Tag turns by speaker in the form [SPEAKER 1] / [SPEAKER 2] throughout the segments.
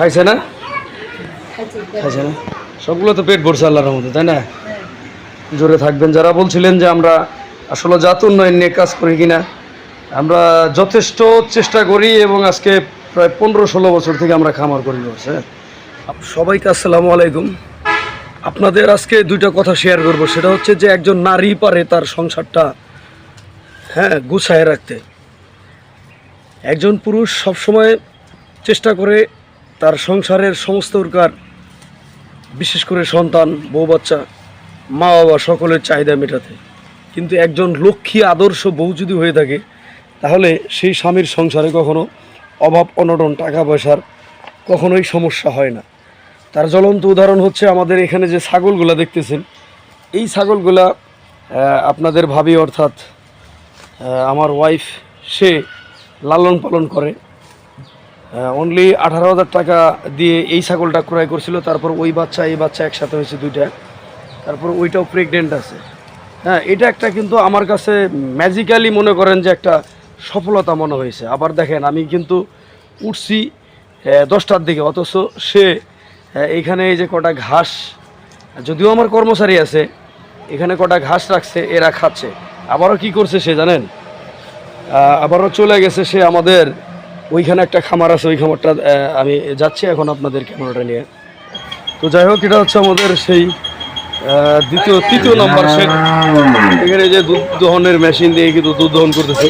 [SPEAKER 1] খাইছে না? খাইছে না? সবগুলো তো পেট ভরছে আল্লাহর মধ্যে তাই না? জোরে থাকবেন। যারা বলছিলেন যে আমরা আসলে জাত উন্নয়ন নিয়ে কাজ করি কিনা আমরা যথেষ্ট চেষ্টা করি এবং আজকে প্রায় পনেরো ষোলো বছর থেকে আমরা খামার করি বলছে সবাইকে আসসালামু আলাইকুম। আপনাদের আজকে দুইটা কথা শেয়ার করব। সেটা হচ্ছে যে একজন নারী পারে তার সংসারটা হ্যাঁ গুছায় রাখতে। একজন পুরুষ সবসময় চেষ্টা করে তার সংসারের সমস্ত প্রকার, বিশেষ করে সন্তান, বউ বাচ্চা, মা বাবা সকলের চাহিদা মেটাতে। কিন্তু একজন লক্ষ্মী আদর্শ বউ যদি হয়ে থাকে, তাহলে সেই স্বামীর সংসারে কখনো অভাব, অনটন, টাকা পয়সার কখনোই সমস্যা হয় না। তার জ্বলন্ত উদাহরণ হচ্ছে আমাদের এখানে যে ছাগলগুলা দেখতেছেন, এই ছাগলগুলা আপনাদের ভাবি অর্থাৎ আমার ওয়াইফ সে লালন পালন করে। অনলি আঠারো হাজার টাকা দিয়ে এই ছাগলটা ক্রয় করছিল। তারপর ওই বাচ্চা এই বাচ্চা একসাথে হয়েছে দুইটা। তারপর ওইটাও প্রেগনেন্ট আছে। হ্যাঁ এটা একটা কিন্তু আমার কাছে ম্যাজিক্যালি মনে করেন যে একটা সফলতা মনে হয়েছে। আবার দেখেন আমি কিন্তু উঠছি দশটার দিকে অথচ সে আহ, এইখানে এই যে কটা ঘাস যদিও আমার কর্মচারী আছে এখানে কটা ঘাস রাখছে এরা খাচ্ছে। আবারও কি করছে সে জানেন? আবারও চলে গেছে সে আমাদের ওইখানে একটা খামার আছে, ওই খামারটা আমি যাচ্ছি এখন আপনাদের ক্যামেরাটা নিয়ে। তো যাই হোক, এটা হচ্ছে আমাদের সেই দ্বিতীয়, তৃতীয় নম্বর সেট এখানে যে দুধ দহনের মেশিন দিয়ে কিন্তু দুধ দহন করতেছে।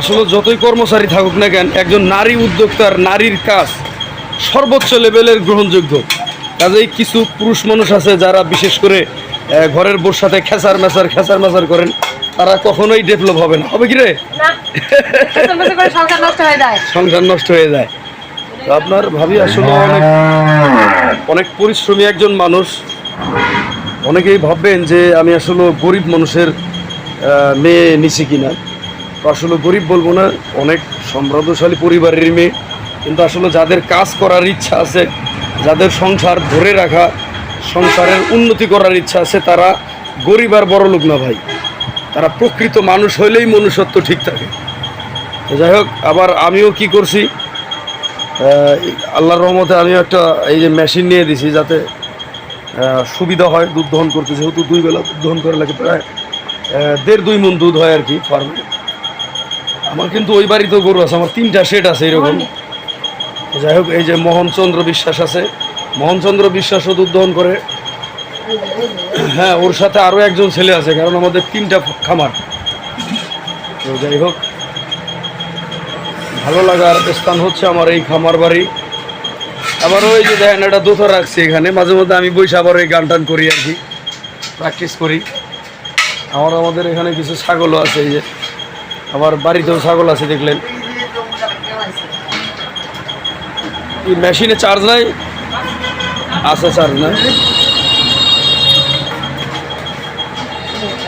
[SPEAKER 1] আসলে যতই কর্মচারী থাকুক না কেন, একজন নারী উদ্যোক্তার নারীর কাজ সর্বোচ্চ লেভেলের গ্রহণযোগ্য। কাজেই কিছু পুরুষ মানুষ আছে যারা বিশেষ করে ঘরের বোর সাথে খেসার মেসার খেসার মেসার করেন। তারা কখনোই ডেভেলপ হবে না। হবে কি রে?
[SPEAKER 2] সংসার নষ্ট হয়ে যায়।
[SPEAKER 1] সংসার নষ্ট হয়ে যায়। তো আপনার ভাবি আসলে অনেক অনেক পরিশ্রমী একজন মানুষ। অনেকেই ভাববেন যে আমি আসলে গরিব মানুষের মেয়ে নিছি কিনা। তো আসলে গরিব বলব না অনেক সমৃদ্ধশালী পরিবারের মেয়ে। কিন্তু আসলে যাদের কাজ করার ইচ্ছা আছে যাদের সংসার ধরে রাখা সংসারের উন্নতি করার ইচ্ছা আছে তারা গরিব আর বড় লোক না ভাই। তারা প্রকৃত মানুষ হইলেই মনুষ্যত্ব ঠিক থাকে। যাই হোক, আবার আমিও কি করছি? আল্লাহর রহমতে আমি একটা এই যে মেশিন নিয়ে দিছি যাতে সুবিধা হয় দুধ দহন করতে। যেহেতু দুই বেলা দুধ দহন করা লাগে প্রায় দেড় দুই মন দুধ হয় আর কি ফার্মে আমার কিন্তু ওই বাড়িতেও গরু আছে, আমার তিনটা সেট আছে এরকম। যাই হোক, এই যে মোহনচন্দ্র বিশ্বাস আছে। মোহনচন্দ্র বিশ্বাসও দুধ দহন করে। হ্যাঁ ওর সাথে আরও একজন ছেলে আছে, কারণ আমাদের তিনটা খামার। তো যাই হোক, ভালো লাগার স্থান হচ্ছে আমার এই খামার বাড়ি। আবার ওই যে দেখেন, একটা দোথা রাখছি এখানে। মাঝে মধ্যে আমি বসে আবার ওই গান টান করি আর কি প্র্যাকটিস করি। আমার আমাদের এখানে কিছু ছাগলও আছে, এই যে আবার বাড়িতেও ছাগল আছে, দেখলেন। এই মেশিনে চার্জ নাই? আছে চার্জ না